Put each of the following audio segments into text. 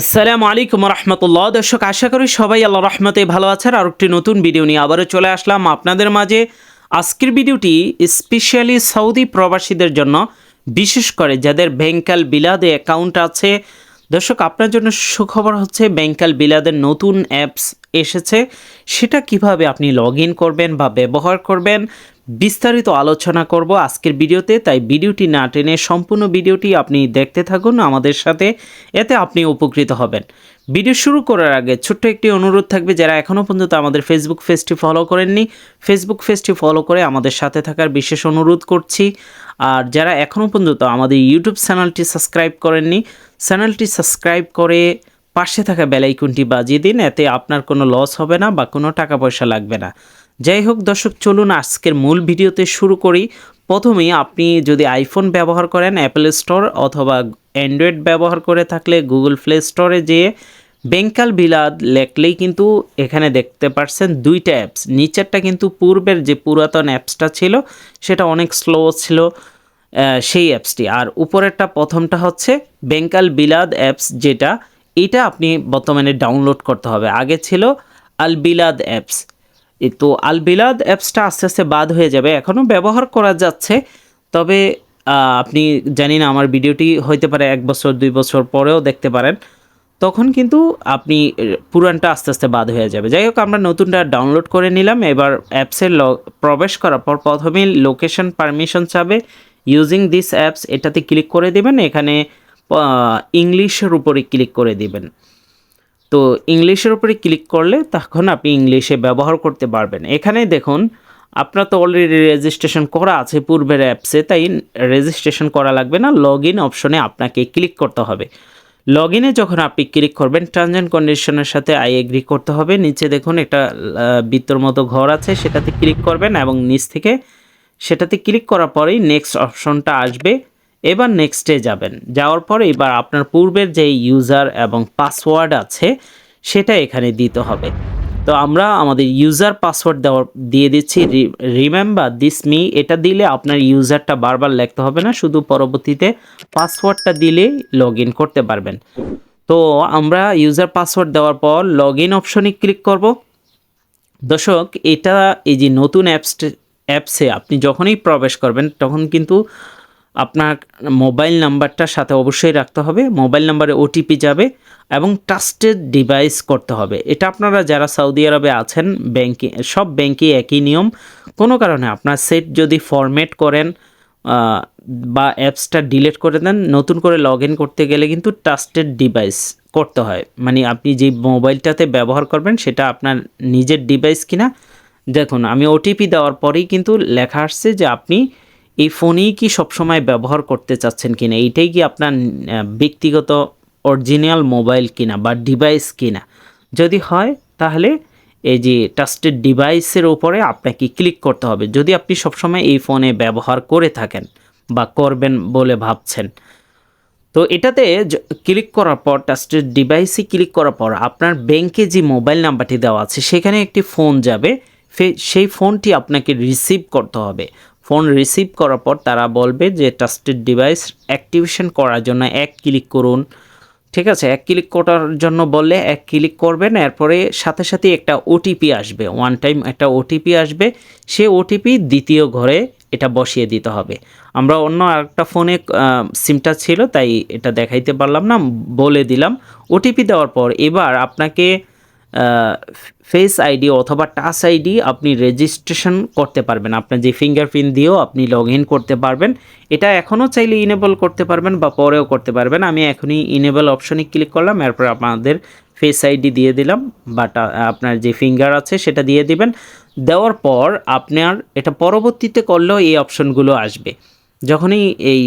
আসসালামু আলাইকুম রহমতুল্লাহ দর্শক, আশা করি সবাই আল্লাহ রহমতে ভালো আছেন। আর একটি নতুন ভিডিও নিয়ে আবারও চলে আসলাম আপনাদের মাঝে। আজকের ভিডিওটি স্পেশালি সৌদি প্রবাসীদের জন্য, বিশেষ করে যাদের ব্যাংকাল বিলাদে অ্যাকাউন্ট আছে। দর্শক, আপনার জন্য সুখবর হচ্ছে ব্যাংকাল বিলাদের নতুন অ্যাপস এসেছে। সেটা কীভাবে আপনি লগ করবেন বা ব্যবহার করবেন বিস্তারিত আলোচনা করব আজকের ভিডিওতে, তাই ভিডিওটি না টেনে সম্পূর্ণ ভিডিওটি আপনি দেখতে থাকুন আমাদের সাথে, এতে আপনি উপকৃত হবেন। ভিডিও শুরু করার আগে ছোট্ট একটি অনুরোধ থাকবে, যারা এখনও পর্যন্ত আমাদের ফেসবুক পেজটি ফলো করেননি ফেসবুক পেজটি ফলো করে আমাদের সাথে থাকার বিশেষ অনুরোধ করছি। আর যারা এখনও পর্যন্ত আমাদের ইউটিউব চ্যানেলটি সাবস্ক্রাইব করেননি চ্যানেলটি সাবস্ক্রাইব করে পাশে থাকা বেলাইকুনটি বাজিয়ে দিন, এতে আপনার কোনো লস হবে না বা কোনো টাকা পয়সা লাগবে না। যাই হোক দর্শক, চলুন আজকের মূল ভিডিওতে শুরু করি। প্রথমেই আপনি যদি আইফোন ব্যবহার করেন অ্যাপেল স্টোর অথবা অ্যান্ড্রয়েড ব্যবহার করে থাকলে গুগল প্লে স্টোরে যেয়ে বেঙ্কাল বিলাদ লেখলেই কিন্তু এখানে দেখতে পারছেন দুইটা অ্যাপস নিচেরটা কিন্তু পূর্বের যে পুরাতন অ্যাপসটা ছিল, সেটা অনেক স্লো ছিল সেই অ্যাপসটি আর উপরেরটা প্রথমটা হচ্ছে বেঙ্কাল বিলাদ অ্যাপস যেটা, এটা আপনি বর্তমানে ডাউনলোড করতে হবে। আগে ছিল আল বিলাদ অ্যাপস তো আল বিলাদ অ্যাপসটা আস্তে আস্তে বাদ হয়ে যাবে, এখনও ব্যবহার করা যাচ্ছে। তবে আপনি জানি না, আমার ভিডিওটি হইতে পারে এক বছর, দুই বছর পরেও দেখতে পারেন। তখন কিন্তু আপনি পুরানটা আস্তে আস্তে বাদ হয়ে যাবে। যাই হোক, আমরা নতুনটা ডাউনলোড করে নিলাম। এবার অ্যাপসের প্রবেশ করার পর প্রথমেই লোকেশন পারমিশন চাবে। ইউজিং দিস অ্যাপস, এটাতে ক্লিক করে দিবেন। এখানে ইংলিশের উপরে ক্লিক করে দিবেন। তো ইংলিশের উপরে ক্লিক করলে তখন আপনি ইংলিশে ব্যবহার করতে পারবেন। এখানে দেখুন, আপনার তো অলরেডি রেজিস্ট্রেশন করা আছে পূর্বের অ্যাপসে তাই রেজিস্ট্রেশন করা লাগবে না। লগ ইন অপশনে আপনাকে ক্লিক করতে হবে। লগ ইনে যখন আপনি ক্লিক করবেন টার্মস অ্যান্ড কন্ডিশনের সাথে আই এগ্রি করতে হবে। নিচে দেখুন, একটা বৃত্তর মতো ঘর আছে, সেটাতে ক্লিক করবেন এবং নিচ থেকে সেটাতে ক্লিক করার পরেই নেক্সট অপশনটা আসবে। এবার নেক্সটে যাবেন। যাওয়ার পরে এবার আপনার পূর্বের যে ইউজার এবং পাসওয়ার্ড আছে, সেটা এখানে দিতে হবে। তো আমরা আমাদের ইউজার পাসওয়ার্ড দেওয়ার, দিয়ে দিচ্ছি। রিমেম্বার দিস মি এটা দিলে আপনার ইউজারটা বারবার লিখতে হবে না, শুধু পরবর্তীতে পাসওয়ার্ডটা দিলেই লগ করতে পারবেন। তো আমরা ইউজার পাসওয়ার্ড দেওয়ার পর লগ ইন অপশনে ক্লিক করব। দর্শক, এটা এই যে নতুন অ্যাপস অ্যাপসে আপনি যখনই প্রবেশ করবেন, তখন কিন্তু আপনার মোবাইল নাম্বারটার সাথে অবশ্যই রাখতে হবে। মোবাইল নাম্বারে ওটিপি যাবে এবং ট্রাস্টেড ডিভাইস করতে হবে। এটা আপনারা যারা সৌদি আরবে আছেন ব্যাংকে সব ব্যাংকে একই নিয়ম। কোনো কারণে আপনার সেট যদি ফরম্যাট করেন বা অ্যাপসটা ডিলিট করে দেন, নতুন করে লগ ইন করতে গেলে কিন্তু ট্রাস্টেড ডিভাইস করতে হয়। মানে আপনি যে মোবাইলটাতে ব্যবহার করবেন, সেটা আপনার নিজের ডিভাইস কিনা। দেখুন, আমি ওটিপি দেওয়ার পরেই কিন্তু লেখা আসছে যে আপনি এই ফোনেই কি সবসময় ব্যবহার করতে চাচ্ছেন কিনা? এইটাই কি আপনার ব্যক্তিগত অরিজিনাল মোবাইল কিনা বা ডিভাইস কিনা? যদি হয়, তাহলে এই যে ট্রাস্টেড ডিভাইসের উপরে আপনাকে ক্লিক করতে হবে। যদি আপনি সবসময় এই ফোনে ব্যবহার করে থাকেন বা করবেন বলে ভাবছেন, তো এটাতে ক্লিক করার পর ট্রাস্টেড ডিভাইসে ক্লিক করার পর আপনার ব্যাংকে যে মোবাইল নাম্বারটি দেওয়া আছে, সেখানে একটি ফোন যাবে। সেই ফোনটি আপনাকে রিসিভ করতে হবে। ফোন রিসিভ করার পর তারা বলবে যে ট্রাস্টেড ডিভাইস অ্যাক্টিভেশন করার জন্য এক ক্লিক করুন। ঠিক আছে? এক ক্লিক করার জন্য বললে এক ক্লিক করবেন, এরপরে সাথে সাথে একটা ওটিপি আসবে। ওয়ান টাইম একটা ওটিপি আসবে। সে ওটিপি দ্বিতীয় ঘরে এটা বসিয়ে দিতে হবে। আমরা অন্য আরেকটা ফোনে সিমটা ছিল, তাই এটা দেখাইতে পারলাম না, বলে দিলাম। ওটিপি দেওয়ার পর এবার আপনাকে ফেস আইডি অথবা টাচ আইডি আপনি রেজিস্ট্রেশন করতে পারবেন। আপনার যে ফিঙ্গারপ্রিন্ট দিয়েও আপনি লগ ইন করতে পারবেন। এটা এখনও চাইলে ইনেবল করতে পারবেন বা পরেও করতে পারবেন। আমি এখনই ইনেবল অপশনে ক্লিক করলাম, এরপর আপনাদের ফেস আইডি দিয়ে দিলাম বাট আপনার যে ফিঙ্গার আছে সেটা দিয়ে দিবেন। দেওয়ার পর আপনার এটা পরবর্তীতে করলেও এই অপশনগুলো আসবে। যখনই এই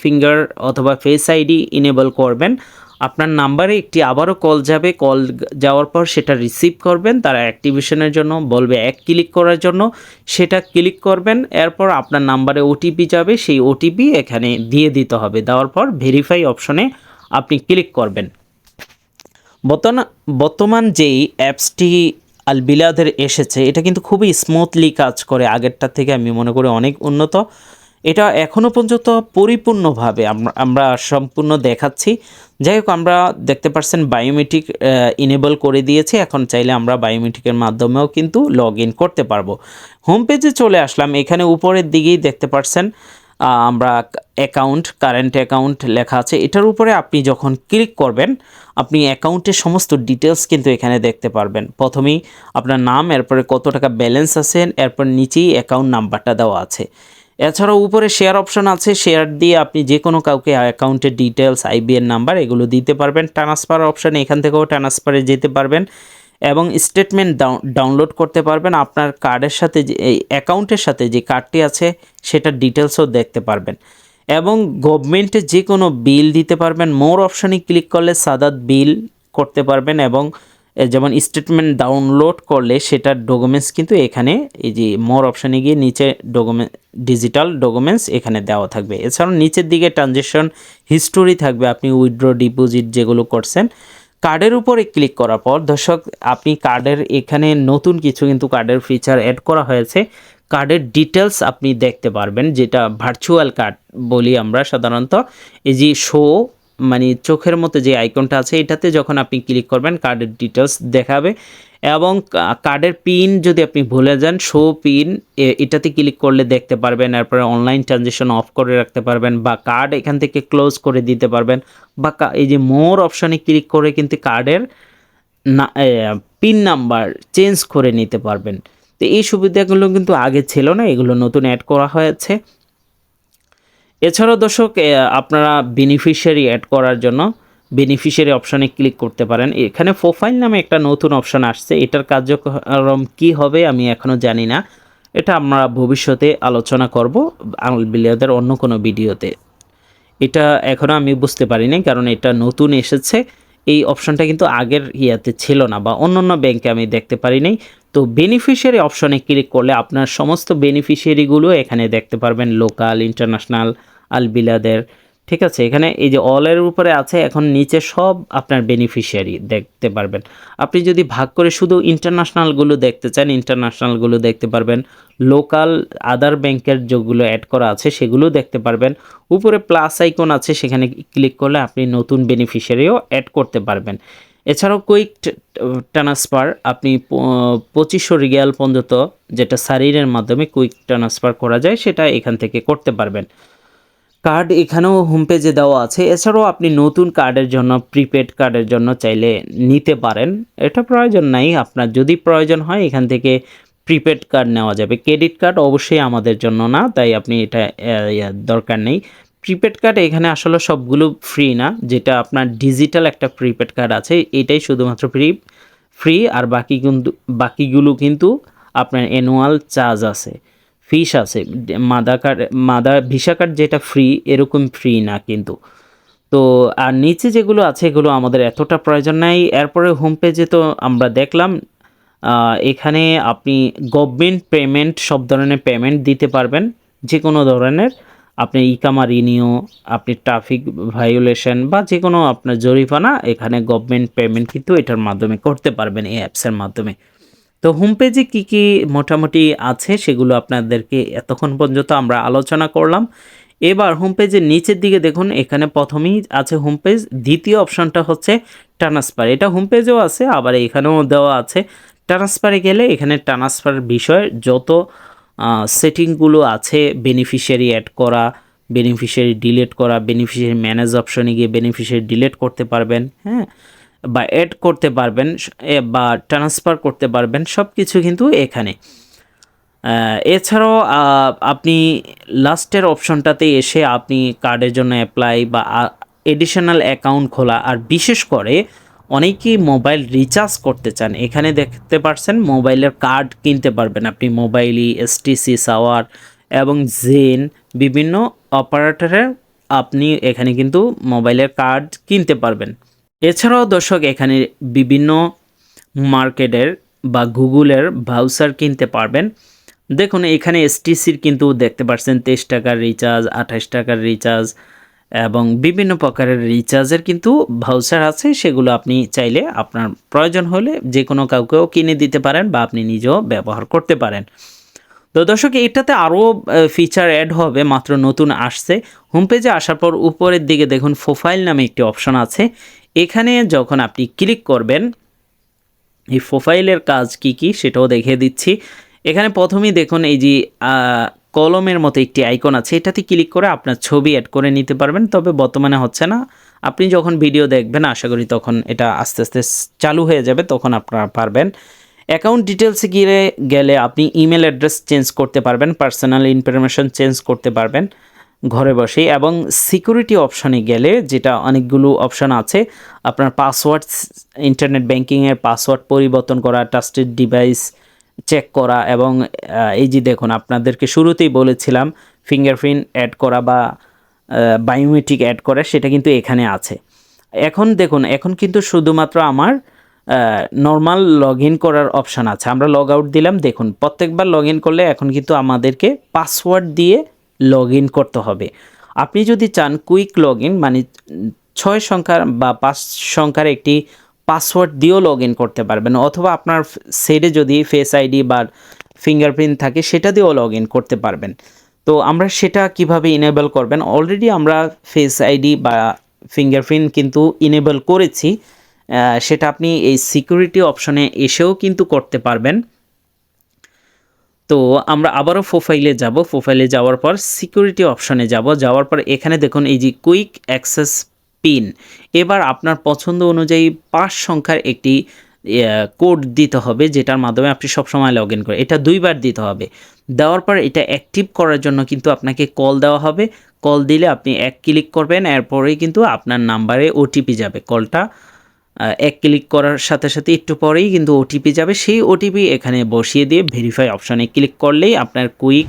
ফিঙ্গার অথবা ফেস আইডি ইনেবল করবেন আপনার নাম্বারে একটি আবারও কল যাবে। কল যাওয়ার পর সেটা রিসিভ করবেন, তারা অ্যাক্টিভেশনের জন্য বলবে এক ক্লিক করার জন্য। সেটা ক্লিক করবেন, এরপর আপনার নাম্বারে ওটিপি যাবে, সেই ওটিপি এখানে দিয়ে দিতে হবে। দেওয়ার পর ভেরিফাই অপশনে আপনি ক্লিক করবেন। বর্তমান বর্তমান যেই অ্যাপসটি আল বিলাদের এসেছে, এটা কিন্তু খুবই স্মুথলি কাজ করে। আগেরটা থেকে আমি মনে করি অনেক উন্নত। এটা এখনও পর্যন্ত পরিপূর্ণভাবে আমরা সম্পূর্ণ দেখাচ্ছি। যাই হোক, আমরা দেখতে পাচ্ছেন বায়োমেট্রিক ইনেবল করে দিয়েছি। এখন চাইলে আমরা বায়োমেট্রিকের মাধ্যমেও কিন্তু লগ করতে পারব। হোম পেজে চলে আসলাম। এখানে উপরের দিকেই দেখতে পাচ্ছেন আমরা অ্যাকাউন্ট কারেন্ট অ্যাকাউন্ট লেখা আছে। এটার উপরে আপনি যখন ক্লিক করবেন, আপনি অ্যাকাউন্টের সমস্ত ডিটেলস কিন্তু এখানে দেখতে পারবেন। প্রথমেই আপনার নাম, এরপরে কত টাকা ব্যালেন্স আছে, এরপর নিচেই অ্যাকাউন্ট নাম্বারটা দেওয়া আছে। এছাড়াও উপরে শেয়ার অপশন আছে শেয়ার দিয়ে আপনি যে কোনো কাউকে অ্যাকাউন্টের ডিটেলস আইবিএন নাম্বার এগুলো দিতে পারবেন। ট্রান্সফার অপশন এখান থেকেও ট্রান্সফারে যেতে পারবেন এবং স্টেটমেন্ট ডাউনলোড করতে পারবেন। আপনার কার্ডের সাথে যে, এই অ্যাকাউন্টের সাথে যে কার্ডটি আছে, সেটার ডিটেলসও দেখতে পারবেন। এবং গভর্নমেন্টের যে কোনো বিল দিতে পারবেন। মোর অপশানে ক্লিক করলে সাদাত বিল করতে পারবেন এবং যেমন স্টেটমেন্ট ডাউনলোড করলে সেটার ডকুমেন্টস কিন্তু এখানে এই যে মোর অপশানে গিয়ে নিচে ডকুমেন্ট ডিজিটাল ডকুমেন্টস এখানে দেওয়া থাকবে। এছাড়াও নিচের দিকে ট্রানজেকশন হিস্টোরি থাকবে, আপনি উইথড্র ডিপোজিট যেগুলো করছেন। কার্ডের উপরে ক্লিক করার পর, দর্শক, আপনি কার্ডের এখানে নতুন কিছু কিন্তু কার্ডের ফিচার অ্যাড করা হয়েছে। কার্ডের ডিটেলস আপনি দেখতে পারবেন, যেটা ভার্চুয়াল কার্ড বলি আমরা সাধারণত। এই যে শো মানে চোখের মতো যে আইকনটা আছে, এটাতে যখন আপনি ক্লিক করবেন কার্ডের ডিটেলস দেখাবে এবং কার্ডের পিন যদি আপনি ভুলে যান শো পিন এটাতে ক্লিক করলে দেখতে পারবেন, এরপরে অনলাইন ট্রানজেকশন অফ করে রাখতে পারবেন বা কার্ড এখান থেকে ক্লোজ করে দিতে পারবেন বা এই যে মোর অপশানে ক্লিক করে কিন্তু কার্ডের না পিন নাম্বার চেঞ্জ করে নিতে পারবেন। তো এই সুবিধাগুলো কিন্তু আগে ছিল না, এগুলো নতুন অ্যাড করা হয়েছে। এছাড়াও দর্শক আপনারা বেনিফিশিয়ারি অ্যাড করার জন্য বেনিফিশিয়ারি অপশানে ক্লিক করতে পারেন। এখানে প্রোফাইল নামে একটা নতুন অপশান আসছে। এটার কার্যক্রম কি হবে আমি এখনও জানি না। এটা আমরা ভবিষ্যতে আলোচনা করব আলবিলিয়াদের অন্য কোনো ভিডিওতে। এটা এখনও আমি বুঝতে পারিনি কারণ এটা নতুন এসেছে। এই অপশানটা কিন্তু আগের ইয়াতে ছিল না বা অন্য অন্য ব্যাংকে আমি দেখতে পারিনি। তো বেনিফিশিয়ারি অপশনে ক্লিক করলে আপনার সমস্ত বেনিফিশিয়ারিগুলো এখানে দেখতে পারবেন। লোকাল ইন্টারন্যাশনাল আলবিলাদের ঠিক আছে, এখানে এই যে অলের উপরে আছে, এখন নিচে সব আপনার বেনিফিশিয়ারি দেখতে পারবেন। আপনি যদি ভাগ করে শুধু ইন্টারন্যাশনালগুলো দেখতে চান ইন্টারন্যাশনালগুলো দেখতে পারবেন। লোকাল আদার ব্যাংকের যেগুলো অ্যাড করা আছে, সেগুলো দেখতে পারবেন। উপরে প্লাস আইকন আছে, সেখানে ক্লিক করলে আপনি নতুন বেনিফিশিয়ারিও অ্যাড করতে পারবেন। এছাড়াও কুইক ট্রান্সফার আপনি পঁচিশশো রিয়াল পর্যন্ত যেটা সারিরের মাধ্যমে কুইক ট্রান্সফার করা যায়, সেটা এখান থেকে করতে পারবেন। কার্ড এখানেও হোম পেজে দেওয়া আছে। এছাড়াও আপনি নতুন কার্ডের জন্য প্রিপেড কার্ডের জন্য চাইলে নিতে পারেন। এটা প্রয়োজন নাই। আপনার যদি প্রয়োজন হয়, এখান থেকে প্রিপেড কার্ড নেওয়া যাবে। ক্রেডিট কার্ড অবশ্যই আমাদের জন্য না, তাই আপনি এটা দরকার নেই। প্রিপেড কার্ড এখানে আসলে সবগুলো ফ্রি না, যেটা আপনার ডিজিটাল একটা প্রিপেড কার্ড আছে, এটাই শুধুমাত্র ফ্রি ফ্রি আর বাকি কিন্তু, বাকিগুলো কিন্তু আপনার অ্যানুয়াল চার্জ আছে। ফিস আছে। Mada card Mada Visa card যেটা ফ্রি এরকম ফ্রি না কিন্তু। তো, আর নিচে যেগুলো আছে, এগুলো আমাদের এতটা প্রয়োজন নাই। এরপরে হোম পেজে তো আমরা দেখলাম এখানে আপনি গভর্নমেন্ট পেমেন্ট সব ধরনের পেমেন্ট দিতে পারবেন। যে কোনো ধরনের, আপনি ইকামা রিনিউ, আপনি ট্রাফিক ভায়োলেশন বা যে কোনো আপনার জরিফানা এখানে গভর্নমেন্ট পেমেন্ট কিন্তু এটার মাধ্যমে করতে পারবেন, এই অ্যাপসের মাধ্যমে। তো হোম পেজে কী কী মোটামুটি আছে সেগুলো আপনাদেরকে এতক্ষণ পর্যন্ত আমরা আলোচনা করলাম। এবার হোম পেজের নিচের দিকে দেখুন, এখানে প্রথমেই আছে হোম পেজ দ্বিতীয় অপশনটা হচ্ছে ট্রান্সফার এটা হোম পেজেও আছে, আবার এখানেও দেওয়া আছে। ট্রান্সফারে গেলে এখানে ট্রান্সফার বিষয় যত সেটিংগুলো আছে বেনিফিশিয়ারি অ্যাড করা বেনিফিশিয়ারি ডিলিট করা বেনিফিশিয়ারি ম্যানেজ অপশনে গিয়ে বেনিফিশিয়ারি ডিলিট করতে পারবেন হ্যাঁ? বা অ্যাড করতে পারবেন বা ট্রান্সফার করতে পারবেন সব কিছু কিন্তু এখানে। এছাড়াও আপনি লাস্টের অপশনটাতে এসে আপনি কার্ডের জন্য অ্যাপ্লাই বা এডিশনাল অ্যাকাউন্ট খোলা। আর বিশেষ করে, অনেকেই মোবাইল রিচার্জ করতে চান। এখানে দেখতে পারছেন মোবাইলের কার্ড কিনতে পারবেন আপনি। মোবাইলই এসটিসি সাওয়ার এবং জেন বিভিন্ন অপারেটরের আপনি এখানে কিন্তু মোবাইলের কার্ড কিনতে পারবেন। এছাড়াও দর্শক, এখানে বিভিন্ন মার্কেটের বা গুগলের ভাউচার কিনতে পারবেন। দেখুন, এখানে এসটিসির কিন্তু দেখতে পাচ্ছেন তেইশ টাকার রিচার্জ আঠাশ টাকার রিচার্জ এবং বিভিন্ন প্রকারের রিচার্জের কিন্তু ভাউচার আছে। সেগুলো আপনি চাইলে আপনার প্রয়োজন হলে যে কোনো কাউকেও কিনে দিতে পারেন বা আপনি নিজেও ব্যবহার করতে পারেন। তো দর্শক, এটাতে আরও ফিচার অ্যাড হবে, মাত্র নতুন আসছে। হোম পেজে আসার পর উপরের দিকে দেখুন প্রোফাইল নামে একটি অপশন আছে। এখানে যখন আপনি ক্লিক করবেন, এই প্রোফাইলের কাজ কি কি সেটাও দেখিয়ে দিচ্ছি। এখানে প্রথমেই দেখুন এই যে কলমের মতো একটি আইকন আছে, এটাতে ক্লিক করে আপনার ছবি অ্যাড করে নিতে পারবেন। তবে বর্তমানে হচ্ছে না। আপনি যখন ভিডিও দেখবেন, আশা করি তখন এটা আস্তে আস্তে চালু হয়ে যাবে, তখন আপনারা পারবেন। অ্যাকাউন্ট ডিটেলসে গিয়ে গেলে আপনি ইমেল অ্যাড্রেস চেঞ্জ করতে পারবেন, পার্সোনাল ইনফরমেশন চেঞ্জ করতে পারবেন। ঘরে বসেই এবং সিকিউরিটি অপশানে গেলে যেটা অনেকগুলো অপশান আছে, আপনার পাসওয়ার্ড ইন্টারনেট ব্যাংকিংয়ের পাসওয়ার্ড পরিবর্তন করা ট্রাস্টেড ডিভাইস চেক করা এবং এই যে দেখুন, আপনাদেরকে শুরুতেই বলেছিলাম ফিঙ্গারপ্রিন্ট অ্যাড করা বা বায়োমেট্রিক অ্যাড করা, সেটা কিন্তু এখানে আছে। এখন দেখুন, এখন কিন্তু শুধুমাত্র আমার নর্মাল লগ ইন করার অপশান আছে। আমরা লগ আউট দিলাম, দেখুন, প্রত্যেকবার লগ ইন করলে এখন কিন্তু আমাদেরকে পাসওয়ার্ড দিয়ে লগ ইন করতে হবে। আপনি যদি চান কুইক লগ ইন মানে ছয় সংখ্যার বা পাঁচ সংখ্যার একটি পাসওয়ার্ড দিয়েও লগ ইন করতে পারবেন, অথবা আপনার সেটে যদি ফেস আইডি বা ফিঙ্গারপ্রিন্ট থাকে, সেটা দিয়েও লগ ইন করতে পারবেন। তো আমরা সেটা কীভাবে ইনেবল করবেন? অলরেডি আমরা ফেস আইডি বা ফিঙ্গারপ্রিন্ট কিন্তু ইনেবল করেছি। সেটা আপনি এই সিকিউরিটি অপশনে এসেও কিন্তু করতে পারবেন। তো আমরা আবারও প্রোফাইলে যাব। প্রোফাইলে যাওয়ার পর সিকিউরিটি অপশনে যাব। যাওয়ার পর এখানে দেখুন এই যে কুইক অ্যাক্সেস পিন এবার আপনার পছন্দ অনুযায়ী পাঁচ সংখ্যার একটি কোড দিতে হবে যেটার মাধ্যমে আপনি সবসময় লগ ইন করেন এটা দুইবার দিতে হবে। দেওয়ার পর এটা অ্যাক্টিভ করার জন্য কিন্তু আপনাকে কল দেওয়া হবে। কল দিলে আপনি এক ক্লিক করবেন, এরপরেই কিন্তু আপনার নাম্বারে ওটিপি যাবে। কলটা এক ক্লিক করার সাথে সাথে একটু পরেই কিন্তু ওটিপি যাবে। সেই ওটিপি এখানে বসিয়ে দিয়ে ভেরিফাই অপশানে ক্লিক করলেই আপনার কুইক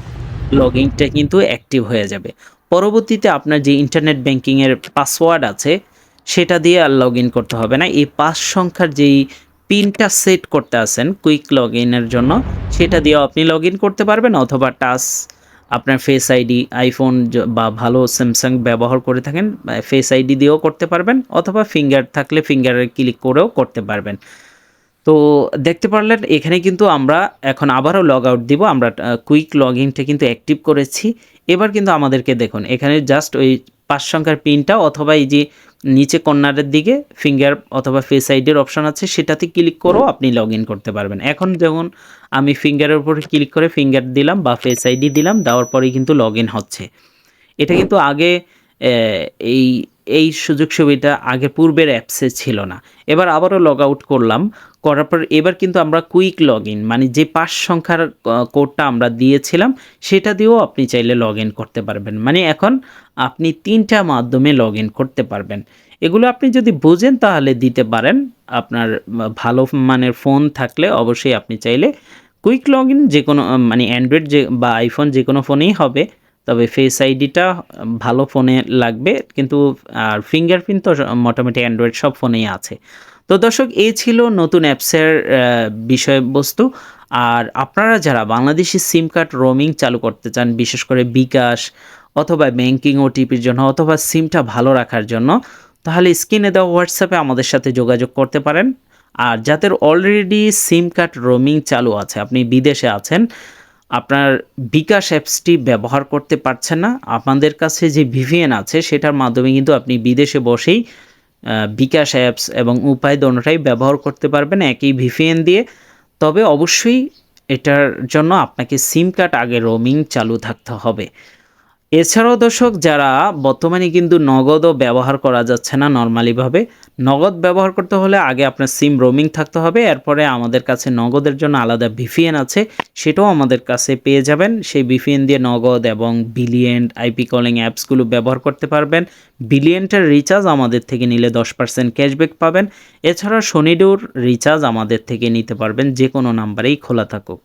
লগইনটা কিন্তু অ্যাক্টিভ হয়ে যাবে। পরবর্তীতে আপনার যে ইন্টারনেট ব্যাংকিংয়ের পাসওয়ার্ড আছে, সেটা দিয়ে আর লগ করতে হবে না। এই পাঁচ সংখ্যার যেই পিনটা সেট করতে আছেন কুইক লগ জন্য, সেটা দিয়েও আপনি লগ করতে পারবেন অথবা টাচ আপনার ফেস আইডি আইফোন বা ভালো স্যামসাং ব্যবহার করে থাকেন ফেস আইডি দিয়েও করতে পারবেন, অথবা ফিঙ্গার থাকলে ফিঙ্গারে ক্লিক করেও করতে পারবেন। তো দেখতে পারলেন, এখানে কিন্তু আমরা এখন আবারও লগ আউট দিব, আমরা কুইক লগ ইনটা কিন্তু অ্যাক্টিভ করেছি। এবার কিন্তু আমাদেরকে দেখুন, এখানে জাস্ট ওই পাঁচ সংখ্যার পিনটা অথবা এই যে নিচে কর্নারের দিকে ফিঙ্গার অথবা ফেস আইডির অপশান আছে, সেটাতে ক্লিক করেও আপনি লগ করতে পারবেন। এখন যখন আমি ফিঙ্গারের উপরে ক্লিক করে ফিঙ্গার দিলাম বা ফেস আইডি দিলাম, দেওয়ার পরেই কিন্তু লগ হচ্ছে। এটা কিন্তু আগে এই এই সুযোগ সুবিধা আগে পূর্বের অ্যাপসে ছিল না। এবার আবারও লগ আউট করলাম। করার পর এবার কিন্তু আমরা কুইক লগ ইন মানে যে পাঁচ সংখ্যার কোডটা আমরা দিয়েছিলাম, সেটা দিয়েও আপনি চাইলে লগ ইন করতে পারবেন। মানে এখন আপনি তিনটা মাধ্যমে লগ ইন করতে পারবেন। এগুলো আপনি যদি বোঝেন তাহলে দিতে পারেন। আপনার ভালো মানের ফোন থাকলে অবশ্যই আপনি চাইলে কুইক লগ ইন যে কোনো মানে অ্যান্ড্রয়েড যে বা আইফোন যে কোনো ফোনেই হবে। তবে ফেস আইডিটা ভালো ফোনে লাগবে, কিন্তু, আর ফিঙ্গারপ্রিন্ট তো মোটামুটি অ্যান্ড্রয়েড সব ফোনেই আছে। তো দর্শক, এই ছিল নতুন অ্যাপসের বিষয়বস্তু। আর আপনারা যারা বাংলাদেশি সিম কার্ড রোমিং চালু করতে চান, বিশেষ করে বিকাশ অথবা ব্যাংকিং ওটিপির জন্য অথবা সিমটা ভালো রাখার জন্য, তাহলে স্ক্রিনে দেওয়া হোয়াটসঅ্যাপে আমাদের সাথে যোগাযোগ করতে পারেন। আর যাদের অলরেডি সিম কার্ড রোমিং চালু আছে, আপনি বিদেশে আছেন আপনার বিকাশ অ্যাপসটি ব্যবহার করতে পারছেন না। আপনাদের কাছে যে ভিভিএন আছে, সেটার মাধ্যমে কিন্তু আপনি বিদেশে বসেই বিকাশ অ্যাপস এবং উপায় দোনোটাই ব্যবহার করতে পারবেন একই ভিভিএন দিয়ে। তবে অবশ্যই এটার জন্য আপনাকে সিম কার্ড আগে রোমিং চালু থাকতে হবে। এছাড়াও দর্শক, যারা বর্তমানে কিন্তু নগদও ব্যবহার করা যাচ্ছে না নর্মালিভাবে, নগদ ব্যবহার করতে হলে আগে আপনার সিম রোমিং থাকতে হবে, এরপরে আমাদের কাছে নগদের জন্য আলাদা ভিপিএন আছে, সেটাও আমাদের কাছে পেয়ে যাবেন। সেই ভিপিএন দিয়ে নগদ এবং বিলিয়েন্ট, আইপি কলিং অ্যাপসগুলো ব্যবহার করতে পারবেন। বিলিয়েন্টের রিচার্জ আমাদের থেকে নিলে দশ পার্সেন্ট ক্যাশব্যাক পাবেন। এছাড়া শনিডোর রিচার্জ আমাদের থেকে নিতে পারবেন যে কোনো নাম্বারেই খোলা থাকুক।